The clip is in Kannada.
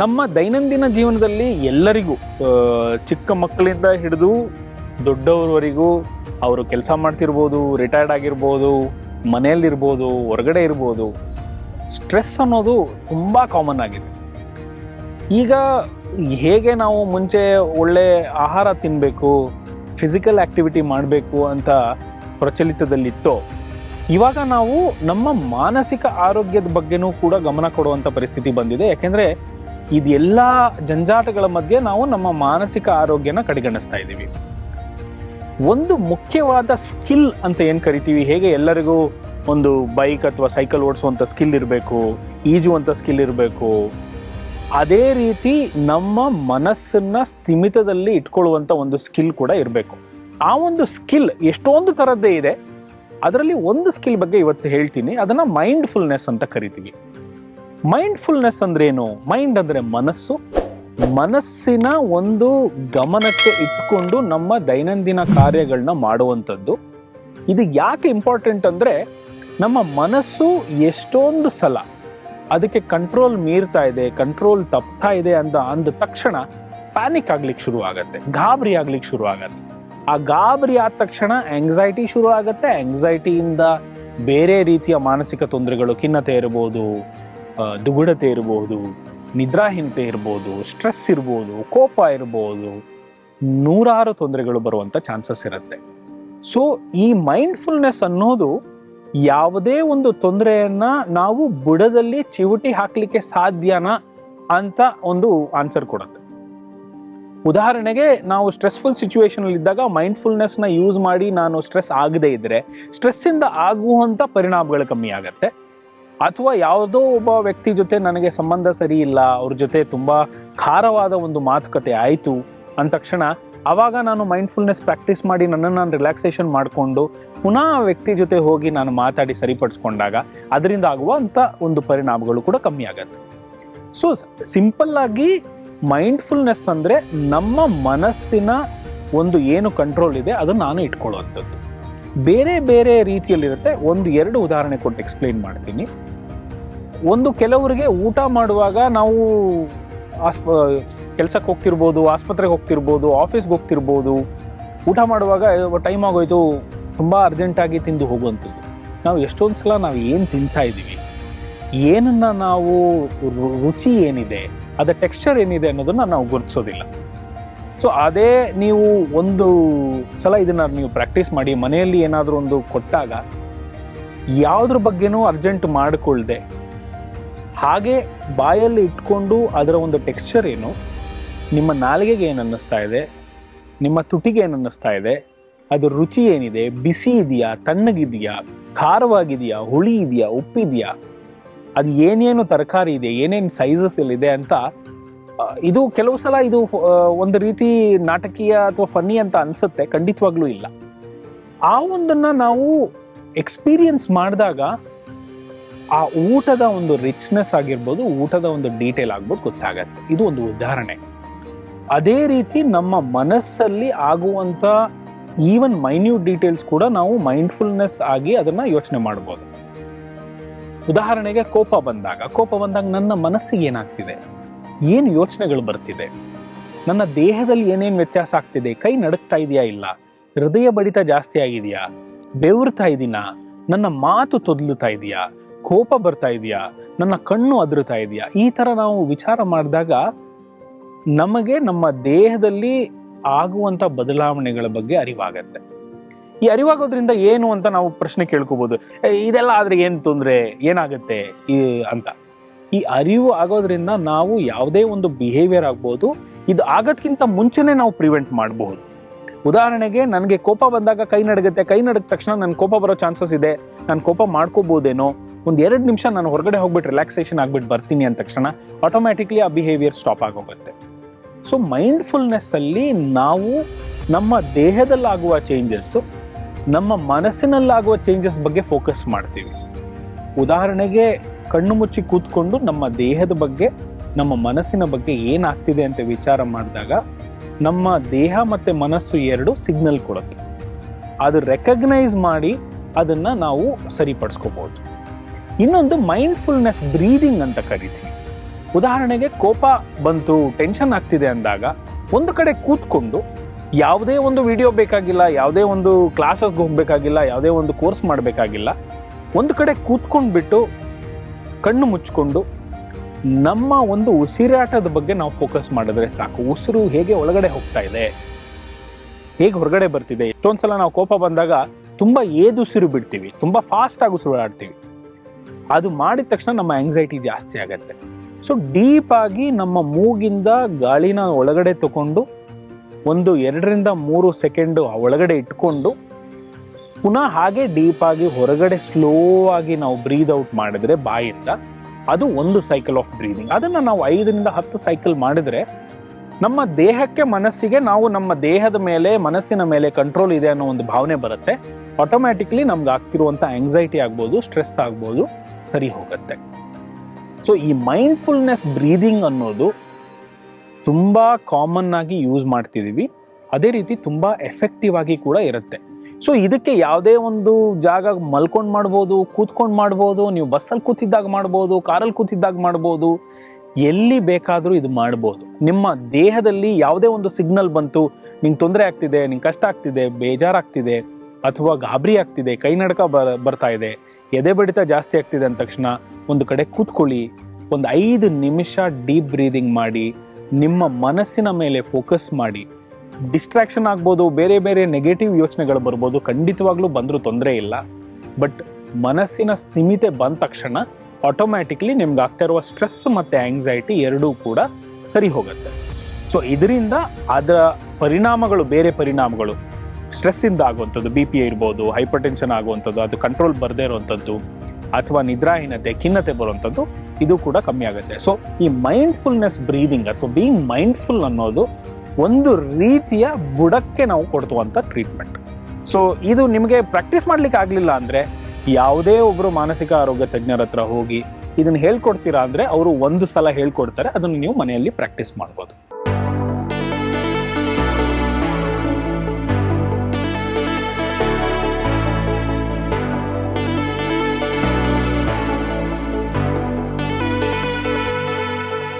ನಮ್ಮ ದೈನಂದಿನ ಜೀವನದಲ್ಲಿ ಎಲ್ಲರಿಗೂ ಚಿಕ್ಕ ಮಕ್ಕಳಿಂದ ಹಿಡಿದು ದೊಡ್ಡವರವರೆಗೂ ಅವರು ಕೆಲಸ ಮಾಡ್ತಿರ್ಬೋದು ರಿಟೈರ್ಡ್ ಆಗಿರ್ಬೋದು, ಮನೆಯಲ್ಲಿರ್ಬೋದು, ಹೊರಗಡೆ ಇರ್ಬೋದು ಸ್ಟ್ರೆಸ್ ಅನ್ನೋದು ತುಂಬ ಕಾಮನ್ ಆಗಿದೆ. ಈಗ ಹೇಗೆ ನಾವು ಮುಂಚೆ ಒಳ್ಳೆ ಆಹಾರ ತಿನ್ನಬೇಕು ಫಿಸಿಕಲ್ ಆ್ಯಕ್ಟಿವಿಟಿ ಮಾಡಬೇಕು ಅಂತ ಪ್ರಚಲಿತದಲ್ಲಿತ್ತೋ, ಇವಾಗ ನಾವು ನಮ್ಮ ಮಾನಸಿಕ ಆರೋಗ್ಯದ ಬಗ್ಗೆನೂ ಕೂಡ ಗಮನ ಕೊಡುವಂಥ ಪರಿಸ್ಥಿತಿ ಬಂದಿದೆ. ಯಾಕೆಂದರೆ ಇದೆಲ್ಲ ಜಂಜಾಟಗಳ ಮಧ್ಯೆ ನಾವು ನಮ್ಮ ಮಾನಸಿಕ ಆರೋಗ್ಯನ ಕಡೆಗಣಿಸ್ತಾ ಇದ್ದೀವಿ. ಒಂದು ಮುಖ್ಯವಾದ ಸ್ಕಿಲ್ ಅಂತ ಏನು ಕರಿತೀವಿ? ಹೇಗೆ ಎಲ್ಲರಿಗೂ ಒಂದು ಬೈಕ್ ಅಥವಾ ಸೈಕಲ್ ಓಡಿಸುವಂಥ ಸ್ಕಿಲ್ ಇರಬೇಕು ಈಜುವಂಥ ಸ್ಕಿಲ್ ಇರಬೇಕು, ಅದೇ ರೀತಿ ನಮ್ಮ ಮನಸ್ಸನ್ನು ಸ್ಥಿಮಿತದಲ್ಲಿ ಇಟ್ಕೊಳ್ಳುವಂಥ ಒಂದು ಸ್ಕಿಲ್ ಕೂಡ ಇರಬೇಕು. ಆ ಒಂದು ಸ್ಕಿಲ್ ಎಷ್ಟೊಂದು ಥರದ್ದೇ ಇದೆ. ಅದರಲ್ಲಿ ಒಂದು ಸ್ಕಿಲ್ ಬಗ್ಗೆ ಇವತ್ತು ಹೇಳ್ತೀನಿ. ಅದನ್ನು ಮೈಂಡ್ಫುಲ್ನೆಸ್ ಅಂತ ಕರಿತೀವಿ. ಮೈಂಡ್ಫುಲ್ನೆಸ್ ಅಂದ್ರೆ ಏನು ಮೈಂಡ್ ಅಂದ್ರೆ ಮನಸ್ಸು. ಮನಸ್ಸಿನ ಒಂದು ಗಮನಕ್ಕೆ ಇಟ್ಕೊಂಡು ನಮ್ಮ ದೈನಂದಿನ ಕಾರ್ಯಗಳನ್ನ ಮಾಡುವಂಥದ್ದು. ಇದು ಯಾಕೆ ಇಂಪಾರ್ಟೆಂಟ್ ಅಂದರೆ, ನಮ್ಮ ಮನಸ್ಸು ಎಷ್ಟೊಂದು ಸಲ ಅದಕ್ಕೆ ಕಂಟ್ರೋಲ್ ಮೀರ್ತಾ ಇದೆ ಕಂಟ್ರೋಲ್ ತಪ್ತಾ ಇದೆ ಅಂತ ಅಂದ ತಕ್ಷಣ ಪ್ಯಾನಿಕ್ ಆಗ್ಲಿಕ್ಕೆ ಶುರು ಆಗುತ್ತೆ ಗಾಬರಿ ಆಗ್ಲಿಕ್ಕೆ ಶುರು ಆಗುತ್ತೆ ಆ ಗಾಬರಿ ಆದ ತಕ್ಷಣ ಆಂಗ್ಸೈಟಿ ಶುರು ಆಗುತ್ತೆ ಆಂಗ್ಸೈಟಿಯಿಂದ ಬೇರೆ ರೀತಿಯ ಮಾನಸಿಕ ತೊಂದರೆಗಳು ಖಿನ್ನತೆ ಇರ್ಬೋದು ದುಗುಡತೆ ಇರ್ಬೋದು, ನಿದ್ರಾಹೀನತೆ ಇರ್ಬೋದು ಸ್ಟ್ರೆಸ್ ಇರ್ಬೋದು, ಕೋಪ ಇರ್ಬೋದು, ನೂರಾರು ತೊಂದರೆಗಳು ಬರುವಂಥ ಚಾನ್ಸಸ್ ಇರುತ್ತೆ. ಸೊ ಈ ಮೈಂಡ್ಫುಲ್ನೆಸ್ ಅನ್ನೋದು ಯಾವುದೇ ಒಂದು ತೊಂದರೆಯನ್ನು ನಾವು ಬುಡದಲ್ಲಿ ಚಿವುಟಿ ಹಾಕಲಿಕ್ಕೆ ಸಾಧ್ಯನಾ ಅಂತ ಒಂದು ಆನ್ಸರ್ ಕೊಡುತ್ತೆ. ಉದಾಹರಣೆಗೆ ನಾವು ಸ್ಟ್ರೆಸ್ಫುಲ್ ಸಿಚುವೇಶನಲ್ಲಿ ಇದ್ದಾಗ ಮೈಂಡ್ಫುಲ್ನೆಸ್ನ ಯೂಸ್ ಮಾಡಿ ನಾನು ಸ್ಟ್ರೆಸ್ ಆಗದೇ ಇದ್ದರೆ ಸ್ಟ್ರೆಸ್ಸಿಂದ ಆಗುವಂಥ ಪರಿಣಾಮಗಳು ಕಮ್ಮಿ ಆಗತ್ತೆ. ಅಥವಾ ಯಾವುದೋ ಒಬ್ಬ ವ್ಯಕ್ತಿ ಜೊತೆ ನನಗೆ ಸಂಬಂಧ ಸರಿ ಇಲ್ಲ, ಅವ್ರ ಜೊತೆ ತುಂಬ ಖಾರವಾದ ಒಂದು ಮಾತುಕತೆ ಆಯಿತು ಅಂದ ತಕ್ಷಣ ಆವಾಗ ನಾನು ಮೈಂಡ್ಫುಲ್ನೆಸ್ ಪ್ರಾಕ್ಟೀಸ್ ಮಾಡಿ ನನ್ನನ್ನು ನಾನು ರಿಲ್ಯಾಕ್ಸೇಷನ್ ಮಾಡಿಕೊಂಡು ಪುನಃ ಆ ವ್ಯಕ್ತಿ ಜೊತೆ ಹೋಗಿ ನಾನು ಮಾತಾಡಿ ಸರಿಪಡಿಸ್ಕೊಂಡಾಗ ಅದರಿಂದ ಆಗುವಂಥ ಒಂದು ಪರಿಣಾಮಗಳು ಕೂಡ ಕಮ್ಮಿ ಆಗತ್ತೆ. ಸೊ ಸಿಂಪಲ್ ಆಗಿ ಮೈಂಡ್ಫುಲ್ನೆಸ್ ಅಂದರೆ ನಮ್ಮ ಮನಸ್ಸಿನ ಒಂದು ಏನು ಕಂಟ್ರೋಲ್ ಇದೆ ಅದನ್ನು ನಾನು ಇಟ್ಕೊಳ್ಳುವಂಥದ್ದು. ಬೇರೆ ಬೇರೆ ರೀತಿಯಲ್ಲಿರುತ್ತೆ. ಒಂದು ಎರಡು ಉದಾಹರಣೆ ಕೊಟ್ಟು ಎಕ್ಸ್ಪ್ಲೈನ್ ಮಾಡ್ತೀನಿ. ಒಂದು ಕೆಲವರಿಗೆ ಊಟ ಮಾಡುವಾಗ ನಾವು ಆಸ್ಪ, ಕೆಲ್ಸಕ್ಕೆ ಹೋಗ್ತಿರ್ಬೋದು, ಆಸ್ಪತ್ರೆಗೆ ಹೋಗ್ತಿರ್ಬೋದು ಆಫೀಸ್ಗೆ ಹೋಗ್ತಿರ್ಬೋದು. ಊಟ ಮಾಡುವಾಗ ಟೈಮ್ ಆಗೋಯ್ತು, ತುಂಬ ಅರ್ಜೆಂಟಾಗಿ ತಿಂದು ಹೋಗುವಂಥದ್ದು. ನಾವು ಎಷ್ಟೊಂದು ಸಲ ನಾವು ಏನು ತಿಂತಾ ಇದ್ದೀವಿ, ಏನನ್ನು ನಾವು ರುಚಿ ಏನಿದೆ ಅದರ ಟೆಕ್ಸ್ಚರ್ ಏನಿದೆ ಅನ್ನೋದನ್ನು ನಾವು ಗುರುತಿಸೋದಿಲ್ಲ. ಸೊ ಅದೇ ನೀವು ಒಂದು ಸಲ ಇದನ್ನ ನೀವು ಪ್ರಾಕ್ಟೀಸ್ ಮಾಡಿ, ಮನೆಯಲ್ಲಿ ಏನಾದರೂ ಒಂದು ಕೊಟ್ಟಾಗ ಯಾವುದ್ರ ಬಗ್ಗೆನೂ ಅರ್ಜೆಂಟ್ ಮಾಡಿಕೊಳ್ಳದೆ ಹಾಗೆ ಬಾಯಲ್ಲಿ ಇಟ್ಕೊಂಡು ಅದರ ಒಂದು ಟೆಕ್ಸ್ಚರ್ ಏನು? ನಿಮ್ಮ ನಾಲಿಗೆಗೆ ಏನು ಇದೆ? ನಿಮ್ಮ ತುಟಿಗೆ ಏನು ಇದೆ? ಅದು ರುಚಿ ಏನಿದೆ? ಬಿಸಿ ಇದೆಯಾ? ತಣ್ಣಗಿದೆಯಾ? ಖಾರವಾಗಿದೆಯಾ? ಹುಳಿ ಇದೆಯಾ? ಉಪ್ಪಿದೆಯಾ? ಅದು ಏನೇನು ತರಕಾರಿ ಇದೆ? ಏನೇನು ಸೈಜಸ್ ಇದೆ ಅಂತ ಇದು ಕೆಲವು ಸಲ ಇದು ಒಂದು ರೀತಿ ನಾಟಕೀಯ ಅಥವಾ ಫನ್ನಿ ಅಂತ ಅನ್ಸುತ್ತೆ, ಖಂಡಿತವಾಗ್ಲೂ ಇಲ್ಲ. ಆ ಒಂದನ್ನ ನಾವು ಎಕ್ಸ್ಪೀರಿಯನ್ಸ್ ಮಾಡಿದಾಗ ಆ ಊಟದ ಒಂದು ರಿಚ್ನೆಸ್ ಆಗಿರ್ಬೋದು, ಊಟದ ಒಂದು ಡೀಟೇಲ್ ಆಗ್ಬೋದು ಗೊತ್ತಾಗತ್ತೆ. ಇದು ಒಂದು ಉದಾಹರಣೆ. ಅದೇ ರೀತಿ ನಮ್ಮ ಮನಸ್ಸಲ್ಲಿ ಆಗುವಂತ ಈವನ್ ಮೈನ್ಯೂಟ್ ಡೀಟೇಲ್ಸ್ ಕೂಡ ನಾವು ಮೈಂಡ್ಫುಲ್ನೆಸ್ ಆಗಿ ಅದನ್ನ ಯೋಚನೆ ಮಾಡ್ಬೋದು. ಉದಾಹರಣೆಗೆ ಕೋಪ ಬಂದಾಗ ಕೋಪ ಬಂದಾಗ ನನ್ನ ಮನಸ್ಸಿಗೆ ಏನಾಗ್ತಿದೆ? ಏನು ಯೋಚನೆಗಳು ಬರ್ತಿದೆ? ನನ್ನ ದೇಹದಲ್ಲಿ ಏನೇನು ವ್ಯತ್ಯಾಸ ಆಗ್ತಿದೆ? ಕೈ ನಡುಕ್ತಾ ಇದೆಯಾ ಇಲ್ಲ? ಹೃದಯ ಬಡಿತ ಜಾಸ್ತಿ ಆಗಿದೆಯಾ? ಬೆವರ್ತಾ ಇದೀನಾ? ನನ್ನ ಮಾತು ತೊದಲುತ್ತಾ ಇದೆಯಾ? ಕೋಪ ಬರ್ತಾ ಇದೆಯಾ? ನನ್ನ ಕಣ್ಣು ಅದ್ರುತಾ ಇದೆಯಾ? ಈ ತರ ನಾವು ವಿಚಾರ ಮಾಡಿದಾಗ ನಮಗೆ ನಮ್ಮ ದೇಹದಲ್ಲಿ ಆಗುವಂತ ಬದಲಾವಣೆಗಳ ಬಗ್ಗೆ ಅರಿವಾಗತ್ತೆ. ಈ ಅರಿವಾಗೋದ್ರಿಂದ ಏನು ಅಂತ ನಾವು ಪ್ರಶ್ನೆ ಕೇಳ್ಕೋಬೋದು. "ಏ, ಇದೆಲ್ಲ ಆದರೆ ಏನು ತೊಂದ್ರೆ? ಏನಾಗುತ್ತೆ? ಅಂತ. ಈ ಅರಿವು ಆಗೋದ್ರಿಂದ ನಾವು ಯಾವುದೇ ಒಂದು ಬಿಹೇವಿಯರ್ ಆಗ್ಬೋದು, ಇದು ಆಗೋದ್ಕಿಂತ ಮುಂಚೆನೆ ನಾವು ಪ್ರಿವೆಂಟ್ ಮಾಡಬಹುದು. ಉದಾಹರಣೆಗೆ, ನನಗೆ ಕೋಪ ಬಂದಾಗ ಕೈ ನಡಗುತ್ತೆ, ಕೈ ನಡಗಿದ ತಕ್ಷಣ ನನ್ನ ಕೋಪ ಬರೋ ಚಾನ್ಸಸ್ ಇದೆ, ನಾನು ಕೋಪ ಮಾಡ್ಕೋಬೋದೇನೋ ಒಂದು ಎರಡು ನಿಮಿಷ ನಾನು ಹೊರಗಡೆ ಹೋಗ್ಬಿಟ್ಟು ರಿಲ್ಯಾಕ್ಸೇಷನ್ ಆಗ್ಬಿಟ್ಟು ಬರ್ತೀನಿ ಅಂದ ತಕ್ಷಣ ಆಟೋಮ್ಯಾಟಿಕ್ಲಿ ಆ ಬಿಹೇವಿಯರ್ ಸ್ಟಾಪ್ ಆಗೋಗುತ್ತೆ. ಸೊ ಮೈಂಡ್ಫುಲ್ನೆಸ್ಸಲ್ಲಿ ನಾವು ನಮ್ಮ ದೇಹದಲ್ಲಾಗುವ ಚೇಂಜಸ್ ನಮ್ಮ ಮನಸ್ಸಿನಲ್ಲಾಗುವ ಚೇಂಜಸ್ ಬಗ್ಗೆ ಫೋಕಸ್ ಮಾಡ್ತೀವಿ. ಉದಾಹರಣೆಗೆ ಕಣ್ಣು ಮುಚ್ಚಿ ಕೂತ್ಕೊಂಡು ನಮ್ಮ ದೇಹದ ಬಗ್ಗೆ, ನಮ್ಮ ಮನಸ್ಸಿನ ಬಗ್ಗೆ ಏನಾಗ್ತಿದೆ ಅಂತ ವಿಚಾರ ಮಾಡಿದಾಗ, ನಮ್ಮ ದೇಹ ಮತ್ತು ಮನಸ್ಸು ಎರಡು ಸಿಗ್ನಲ್ ಕೊಡುತ್ತೆ. ಅದು ರೆಕಗ್ನೈಸ್ ಮಾಡಿ ಅದನ್ನು ನಾವು ಸರಿಪಡಿಸ್ಕೋಬೋದು. ಇನ್ನೊಂದು ಮೈಂಡ್ಫುಲ್ನೆಸ್ ಬ್ರೀದಿಂಗ್ ಅಂತ ಕರಿತೀವಿ ಉದಾಹರಣೆಗೆ ಕೋಪ ಬಂತು, ಟೆನ್ಷನ್ ಆಗ್ತಿದೆ ಅಂದಾಗ, ಒಂದು ಕಡೆ ಕೂತ್ಕೊಂಡು ಯಾವುದೇ ಒಂದು ವಿಡಿಯೋ ಬೇಕಾಗಿಲ್ಲ, ಯಾವುದೇ ಒಂದು ಕ್ಲಾಸಸ್ಗೆ ಹೋಗಬೇಕಾಗಿಲ್ಲ, ಯಾವುದೇ ಒಂದು ಕೋರ್ಸ್ ಮಾಡಬೇಕಾಗಿಲ್ಲ, ಒಂದು ಕಡೆ ಕೂತ್ಕೊಂಡ್ಬಿಟ್ಟು ಕಣ್ಣು ಮುಚ್ಚಿಕೊಂಡು ನಮ್ಮ ಒಂದು ಉಸಿರಾಟದ ಬಗ್ಗೆ ನಾವು ಫೋಕಸ್ ಮಾಡಿದ್ರೆ ಸಾಕು. ಉಸಿರು ಹೇಗೆ ಒಳಗಡೆ ಹೋಗ್ತಾ ಇದೆ? ಹೇಗೆ ಹೊರಗಡೆ ಬರ್ತಿದೆ? ಎಷ್ಟೊಂದು ಸಲ ನಾವು ಕೋಪ ಬಂದಾಗ ತುಂಬ ಏದುಸಿರು ಬಿಡ್ತೀವಿ, ತುಂಬ ಫಾಸ್ಟ್ ಆಗಿ ಉಸಿರಾಡ್ತೀವಿ ಅದು ಮಾಡಿದ ತಕ್ಷಣ ನಮ್ಮ ಆಂಗ್ಸೈಟಿ ಜಾಸ್ತಿ ಆಗುತ್ತೆ. ಸೊ ಡೀಪ್ ಆಗಿ ನಮ್ಮ ಮೂಗಿಂದ ಗಾಳಿನ ಒಳಗಡೆ ತಗೊಂಡು ಒಂದು ಎರಡರಿಂದ ಮೂರು ಸೆಕೆಂಡು ಒಳಗಡೆ ಇಟ್ಕೊಂಡು ಪುನಃ ಹಾಗೆ ಡೀಪ್ ಆಗಿ ಹೊರಗಡೆ ಸ್ಲೋ ಆಗಿ ನಾವು ಬ್ರೀದ್ ಔಟ್ ಮಾಡಿದ್ರೆ ಬಾಯಿಂದ ಅದು ಒಂದು ಸೈಕಲ್ ಆಫ್ ಬ್ರೀದಿಂಗ್ ಅದನ್ನು ನಾವು ಐದರಿಂದ ಹತ್ತು ಸೈಕಲ್ ಮಾಡಿದ್ರೆ ನಮ್ಮ ದೇಹಕ್ಕೆ ಮನಸ್ಸಿಗೆ ನಾವು ನಮ್ಮ ದೇಹದ ಮೇಲೆ, ಮನಸ್ಸಿನ ಮೇಲೆ ಕಂಟ್ರೋಲ್ ಇದೆ ಅನ್ನೋ ಒಂದು ಭಾವನೆ ಬರುತ್ತೆ. ಆಟೋಮ್ಯಾಟಿಕ್ಲಿ ನಮ್ಗೆ ಆಗ್ತಿರುವಂಥ ಆಂಗ್ಸೈಟಿ ಆಗ್ಬೋದು ಸ್ಟ್ರೆಸ್ ಆಗ್ಬೋದು, ಸರಿ ಹೋಗುತ್ತೆ. ಸೊ ಈ ಮೈಂಡ್ಫುಲ್ನೆಸ್ ಬ್ರೀದಿಂಗ್ ಅನ್ನೋದು ತುಂಬ ಕಾಮನ್ ಆಗಿ ಯೂಸ್ ಮಾಡ್ತಿದ್ದೀವಿ ಅದೇ ರೀತಿ ತುಂಬ ಎಫೆಕ್ಟಿವ್ ಆಗಿ ಕೂಡ ಇರುತ್ತೆ. ಸೊ ಇದಕ್ಕೆ ಯಾವುದೇ ಒಂದು ಜಾಗ ಮಲ್ಕೊಂಡು ಮಾಡ್ಬೋದು, ಕೂತ್ಕೊಂಡು ಮಾಡ್ಬೋದು, ನೀವು ಬಸ್ಸಲ್ಲಿ ಕೂತಿದ್ದಾಗ ಮಾಡ್ಬೋದು, ಕಾರಲ್ಲಿ ಕೂತಿದ್ದಾಗ ಮಾಡ್ಬೋದು, ಎಲ್ಲಿ ಬೇಕಾದರೂ ಇದು ಮಾಡ್ಬೋದು. ನಿಮ್ಮ ದೇಹದಲ್ಲಿ ಯಾವುದೇ ಒಂದು ಸಿಗ್ನಲ್ ಬಂತು, ನಿಂಗೆ ತೊಂದರೆ ಆಗ್ತಿದೆ, ನಿಂಗೆ ಕಷ್ಟ ಆಗ್ತಿದೆ, ಬೇಜಾರಾಗ್ತಿದೆ, ಅಥವಾ ಗಾಬರಿ ಆಗ್ತಿದೆ, ಕೈ ನಡ್ಕ ಬರ ಬರ್ತಾ ಇದೆ, ಎದೆ ಬಡಿತ ಜಾಸ್ತಿ ಆಗ್ತಿದೆ ಅಂದ ತಕ್ಷಣ ಒಂದು ಕಡೆ ಕೂತ್ಕೊಳ್ಳಿ, ಒಂದು ಐದು ನಿಮಿಷ ಡೀಪ್ ಬ್ರೀದಿಂಗ್ ಮಾಡಿ, ನಿಮ್ಮ ಮನಸ್ಸಿನ ಮೇಲೆ ಫೋಕಸ್ ಮಾಡಿ. ಡಿಸ್ಟ್ರಾಕ್ಷನ್ ಆಗ್ಬೋದು, ಬೇರೆ ಬೇರೆ ನೆಗೆಟಿವ್ ಯೋಚನೆಗಳು ಬರ್ಬೋದು, ಖಂಡಿತವಾಗ್ಲೂ ಬಂದರೂ ತೊಂದರೆ ಇಲ್ಲ. ಬಟ್ ಮನಸ್ಸಿನ ಸ್ಥಿಮಿತೆ ಬಂದ ತಕ್ಷಣ ಆಟೋಮ್ಯಾಟಿಕ್ಲಿ ನಿಮ್ಗೆ ಆಗ್ತಾ ಇರುವ ಸ್ಟ್ರೆಸ್ ಮತ್ತು ಆಂಗ್ಸೈಟಿ ಎರಡೂ ಕೂಡ ಸರಿ ಹೋಗುತ್ತೆ. ಸೊ ಇದರಿಂದ ಅದರ ಪರಿಣಾಮಗಳು, ಬೇರೆ ಪರಿಣಾಮಗಳು ಸ್ಟ್ರೆಸ್ಸಿಂದ ಆಗುವಂಥದ್ದು ಬಿ ಪಿ ಇರ್ಬೋದು ಹೈಪರ್ ಟೆನ್ಷನ್ ಆಗುವಂಥದ್ದು, ಅದು ಕಂಟ್ರೋಲ್ ಬರದೇ ಇರುವಂಥದ್ದು, ಅಥವಾ ನಿದ್ರಾಹೀನತೆ, ಖಿನ್ನತೆ ಬರುವಂಥದ್ದು, ಇದು ಕೂಡ ಕಮ್ಮಿ ಆಗುತ್ತೆ. ಸೊ ಈ ಮೈಂಡ್ಫುಲ್ನೆಸ್ ಬ್ರೀದಿಂಗ್ ಅಥವಾ ಬೀಯಿಂಗ್ ಮೈಂಡ್ಫುಲ್ ಅನ್ನೋದು ಒಂದು ರೀತಿಯ ಬುಡಕ್ಕೆ ನಾವು ಕೊಡ್ತುವಂಥ ಟ್ರೀಟ್ಮೆಂಟ್ ಸೊ ಇದು ನಿಮಗೆ ಪ್ರಾಕ್ಟೀಸ್ ಮಾಡ್ಲಿಕ್ಕೆ ಆಗಲಿಲ್ಲ ಅಂದರೆ ಯಾವುದೇ ಒಬ್ಬರು ಮಾನಸಿಕ ಆರೋಗ್ಯ ತಜ್ಞರ ಹತ್ರ ಹೋಗಿ ಇದನ್ನು ಹೇಳ್ಕೊಡ್ತೀರಾ ಅಂದರೆ ಅವರು ಒಂದು ಸಲ ಹೇಳ್ಕೊಡ್ತಾರೆ, ಅದನ್ನು ನೀವು ಮನೆಯಲ್ಲಿ ಪ್ರಾಕ್ಟೀಸ್ ಮಾಡ್ಬೋದು.